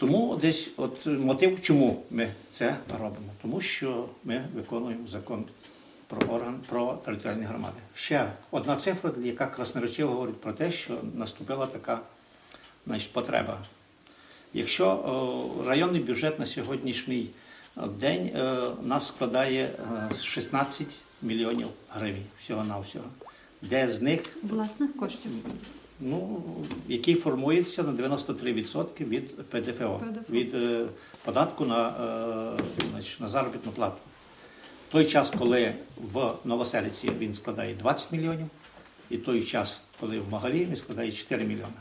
Тому десь от мотив, чому ми це робимо? Тому що ми виконуємо закон про орган про територіальні громади. Ще одна цифра, яка красноречиво говорить про те, що наступила така значить, потреба. Якщо о, районний бюджет на сьогоднішній е, день е, у нас складає е, 16 мільйонів гривень всього-навсього, де з них Власних коштів. Ну, який формується на 93% від ПДФО, ПДФО. від е, податку на, е, значить, на заробітну плату. Той час, коли в Новоселиці він складає 20 мільйонів, і той час, коли в Магалі він складає 4 мільйони.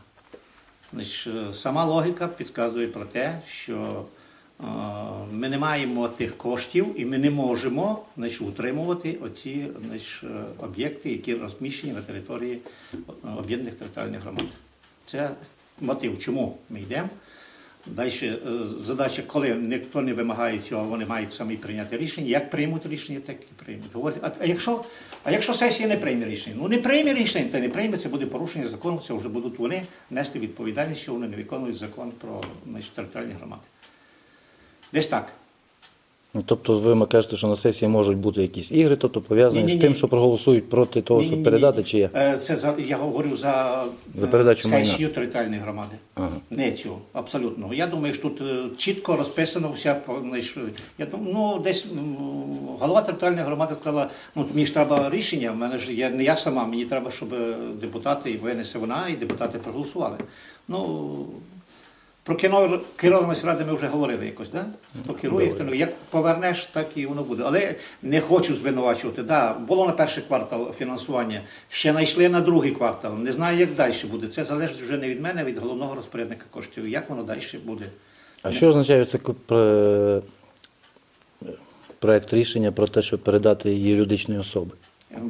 Значить, е, сама логіка підказує про те, що ми не маємо тих коштів і ми не можемо значить, утримувати оці значить, е, об'єкти, які розміщені на території е, об'єднаних територіальних громад. Це мотив, чому ми йдемо. Далі задача, коли ніхто не вимагає цього, вони мають самі прийняти рішення. Як приймуть рішення, так і приймуть. Говорять, а якщо, а якщо сесія не прийме рішення? Ну не прийме рішення, то не прийме, це буде порушення закону, це вже будуть вони нести відповідальність, що вони не виконують закон про значить, територіальні громади. Десь так. Ну, Тобто ви кажете, що на сесії можуть бути якісь ігри, тобто пов'язані з тим, що проголосують проти того, щоб передати, чи як? Е, Це за я говорю за, За е, передачу майна. сесію територіальної громади. Ага. Не цю, абсолютно. Я думаю, що тут е, чітко розписано знаєш, Я думаю, ну десь голова територіальної громади сказала, ну мені ж треба рішення. в мене ж я не я сама, мені треба, щоб е, депутати і винесе вона, і депутати проголосували. Ну про кіно- керованість ради ми вже говорили якось, да? Хто керує, хто не як повернеш, так і воно буде. Але не хочу звинувачувати. Да, було на перший квартал фінансування, ще знайшли на другий квартал. Не знаю, як далі буде. Це залежить вже не від мене, а від головного розпорядника коштів. Як воно далі буде? А що означає це проект рішення про те, щоб передати юридичній особи?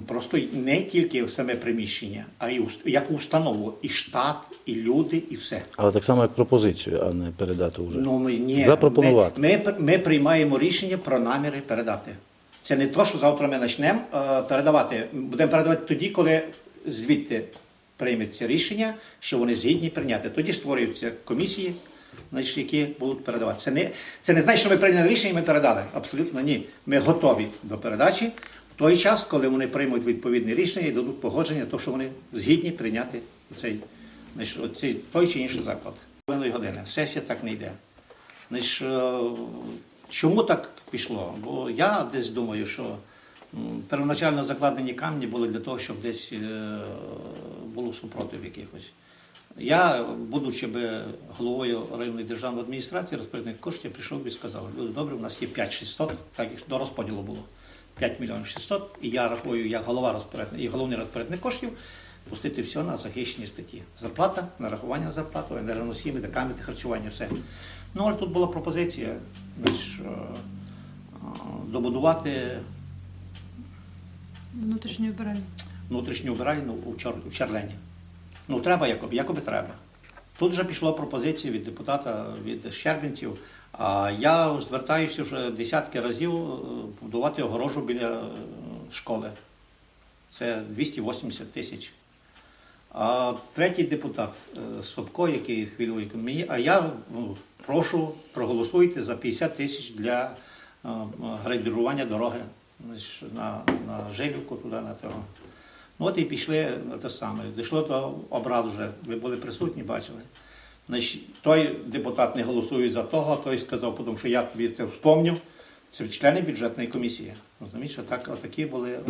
Просто не тільки саме приміщення, а й як установу, і штат, і люди, і все. Але так само як пропозицію, а не передати вже. Ну, ми, ні, Запропонувати. Ми, ми, ми приймаємо рішення про наміри передати. Це не то, що завтра ми почнемо е, передавати. Будемо передавати тоді, коли звідти прийметься рішення, що вони згідні прийняти. Тоді створюються комісії, значить, які будуть передавати. Це не, це не значить, що ми прийняли рішення і ми передали. Абсолютно ні. Ми готові до передачі той час, коли вони приймуть відповідне рішення і дадуть погодження, то що вони згідні прийняти цей, оцей, той чи інший заклад. Половиною години. Сесія так не йде. Значить, е, чому так пішло? Бо я десь думаю, що первоначально закладені камні були для того, щоб десь е, було супротив якихось. Я, будучи би головою районної державної адміністрації, розпорядник коштів, прийшов і сказав, люди добре, у нас є 5600, так до розподілу було 5 мільйонів 600, і я рахую, як голова розпорядник і головний розпорядник коштів, пустити все на захищені статті. Зарплата, нарахування зарплати, енергоносії, медикаменти, харчування, все. Ну, але тут була пропозиція більш, е, е, добудувати Внутрішньої обирання. внутрішню вбиральну у, Чарлені. Ну, треба, якоби, якоби треба. Тут вже пішло пропозиції від депутата, від Щербінців. А я звертаюся вже десятки разів е, будувати огорожу біля е, школи. Це 280 тисяч. А третій депутат е, Собко, який хвилює мені, а я ну, прошу проголосуйте за 50 тисяч для грейдерування дороги на, на Жилівку, туди на того. От і пішли те саме. Дійшло до образу вже. Ви були присутні, бачили. Значить, той депутат не голосує за того, той сказав, тому що я тобі це вспомнив. Це члени бюджетної комісії. Розумієш, так, отакі були